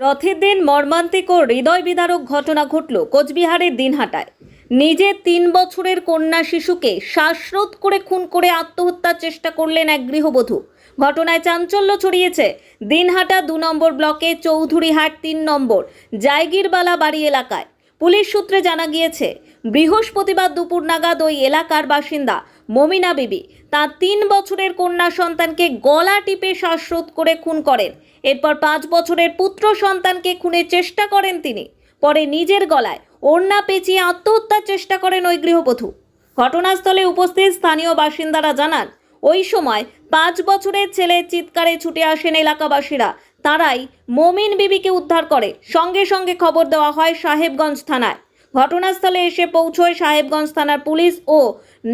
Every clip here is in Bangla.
রথের দিন মর্মান্তিক ও হৃদয় বিদারক ঘটনা ঘটল কোচবিহারের দিনহাটায়। নিজে তিন বছরের কন্যা শিশুকে শ্বাসরোধ করে খুন করে আত্মহত্যার চেষ্টা করলেন এক গৃহবধূ। ঘটনায় চাঞ্চল্য ছড়িয়েছে দিনহাটা দু নম্বর ব্লকে চৌধুরীহাট তিন নম্বর, জায়গিরবালা বাড়ি এলাকায়। পুলিশ সূত্রে জানা গিয়েছে, বৃহস্পতিবার দুপুর নাগাদ ওই এলাকার বাসিন্দা মমিনা বিবি তার তিন বছরের কন্যা সন্তানকে গলা টিপে শ্বাসরোধ করে খুন করেন। এরপর পাঁচ বছরের পুত্র সন্তানকে খুনের চেষ্টা করেন তিনি। পরে নিজের গলায় ওড়না পেঁচিয়ে আত্মহত্যার চেষ্টা করেন ওই গৃহবধূ। ঘটনাস্থলে উপস্থিত স্থানীয় বাসিন্দারা জানান, ওই সময় পাঁচ বছরের ছেলে চিৎকারে ছুটে আসেন এলাকাবাসীরা। তারাই মমিন বিবিকে উদ্ধার করে। সঙ্গে সঙ্গে খবর দেওয়া হয় সাহেবগঞ্জ থানায়। ঘটনাস্থলে এসে পৌঁছয় সাহেবগঞ্জ থানার পুলিশ ও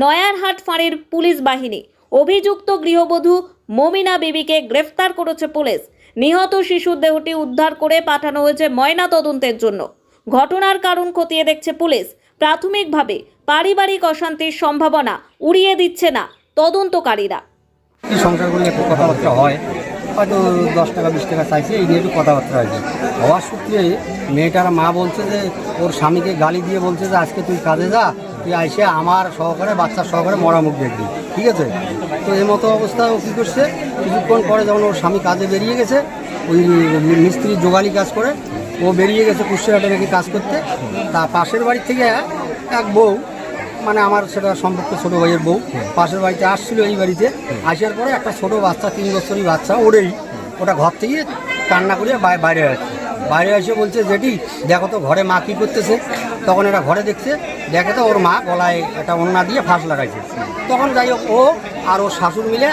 নয়ারহাট ফাঁড়ির পুলিশ বাহিনী। অভিযুক্ত গৃহবধূ মমিনা বিবিকে গ্রেফতার করেছে পুলিশ। নিহত শিশুর দেহটি উদ্ধার করে পাঠানো হয়েছে ময়না তদন্তের জন্য। ঘটনার কারণ খতিয়ে দেখছে পুলিশ। প্রাথমিকভাবে পারিবারিক অশান্তির সম্ভাবনা উড়িয়ে দিচ্ছে না তদন্তকারীরা। কথাবার্তা হয়। হয়তো দশ টাকা, বিশ টাকা চাইছে, এই নিয়ে একটু কথাবার্তা হয়েছে। হওয়ার সূত্রে মেয়েটার মা বলছে যে, ওর স্বামীকে গালি দিয়ে বলছে যে, আজকে তুই কাজে যা, তুই আইসে আমার সহকারে, বাচ্চার সহকারে মরা মুখ দেখবি। ঠিক আছে? তো এই মতো অবস্থায় ও কী করছে? কিছুক্ষণ পরে যখন ওর স্বামী কাজে বেরিয়ে গেছে, ওই মিস্ত্রি জোগালি কাজ করে, ও বেরিয়ে গেছে কুষ্টিয়াটা নাকি কাজ করতে। তা পাশের বাড়ি থেকে এক বউ মানে আমার সেটা সম্পর্ক ছোট ভাইয়ের বউ। পাশের বাড়িতে আসছিল এই বাড়িতে। আসার পরে একটা ছোট বাচ্চা তিন বছরই বাচ্চা ওরেই। ওটা ঘর থেকে কান্না করে বাই- বাইরে আসছে। বাইরে এসে বলছে যেটি দেখো তো ঘরে মা কী করতেছে? তখন এটা ঘরে দেখছে। দেখে তো ওর মা গলায় একটা ওন্না দিয়ে ফাঁস লাগাইছে। তখন যাই হোক ও আর ওর শাশুড় মিলে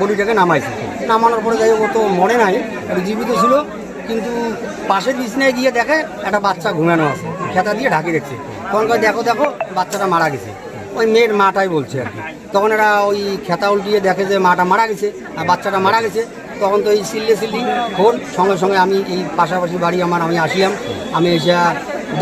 বডিটাকে নামাইছে। নামানোর পরে যাই হোক ও তো মনে নাই একটু জীবিত ছিল। কিন্তু পাশের বিছনায় গিয়ে দেখে একটা বাচ্চা ঘুমানো আছে। খেতা দিয়ে ঢাকি রেখেছে তখন কয়, দেখো দেখো, বাচ্চাটা মারা গেছে। ওই মেয়ের মাটাই বলছে আর কি। তখন এরা ওই খেতা উল্টিয়ে দেখে যে মাটা মারা গেছে আর বাচ্চাটা মারা গেছে। তখন তো এই সিল্লে সিল্লি ফোন সঙ্গে সঙ্গে আমি এই পাশাপাশি বাড়ি আমার, আমি আসিলাম। আমি এসে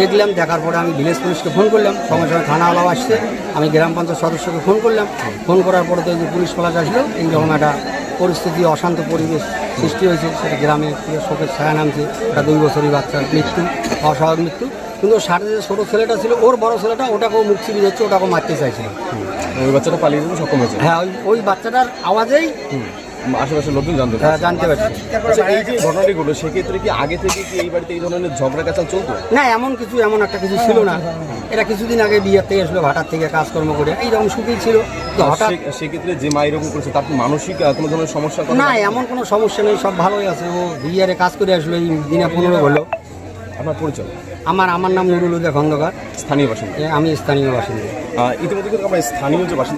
দেখলাম, দেখার পরে আমি ভিলেজ পুলিশকে ফোন করলাম। সঙ্গে সঙ্গে থানাওয়ালাও আসছে। আমি গ্রাম পঞ্চায়েত সদস্যকে ফোন করলাম। ফোন করার পরে তো যে পুলিশ ফলাস আসলো এইরকম একটা পরিস্থিতি, অশান্ত পরিবেশ সৃষ্টি হয়েছে। সেটা গ্রামে শোকের ছায়া নামছে। একটা দুই বছরই বাচ্চার মৃত্যু, অস্বাভাবিক মৃত্যু। কিন্তু সাথে যে ছোটো ছেলেটা ছিল ওর বড় ছেলেটা ওটাকেও মুখ ছিঁড়ে যাচ্ছে ওটাকেও মারতে চাইছিল ওই বাচ্চাটা পালিয়ে যেতে সক্ষম হয়েছে? হ্যাঁ ওই ওই বাচ্চাটার আওয়াজেই আশেপাশের লোকজন জানতে হ্যাঁ জানতে পারছি। আচ্ছা এই যে ঘটনাটি ঘটলো সেক্ষেত্রে কি আগে থেকে কি এই বাড়িতে এই ধরনের ঝগড়া কাচাল চলতো? না এমন কিছু এমন একটা কিছু ছিল না। এটা কিছুদিন আগে বিয়ের থেকে আসলো ভাটার থেকে কাজকর্ম করে। এইরকম সুখেই ছিল। তো হঠাৎ সেক্ষেত্রে যে মা এরকম করেছে তার কি মানসিক কোনো ধরনের সমস্যা না এমন কোনো সমস্যা নেই সব ভালোই আছে। ও বিয়ারে কাজ করে আসলো এই দিনে পনেরো হলো। আপনার পরিচয়? আমার আমার নাম নুরুল উদা খন্দকার। স্থানীয় বাসিন্দা। আমি স্থানীয় বাসিন্দা। ইতিমধ্যে কিন্তু আমরা স্থানীয় যে বাসিন্দা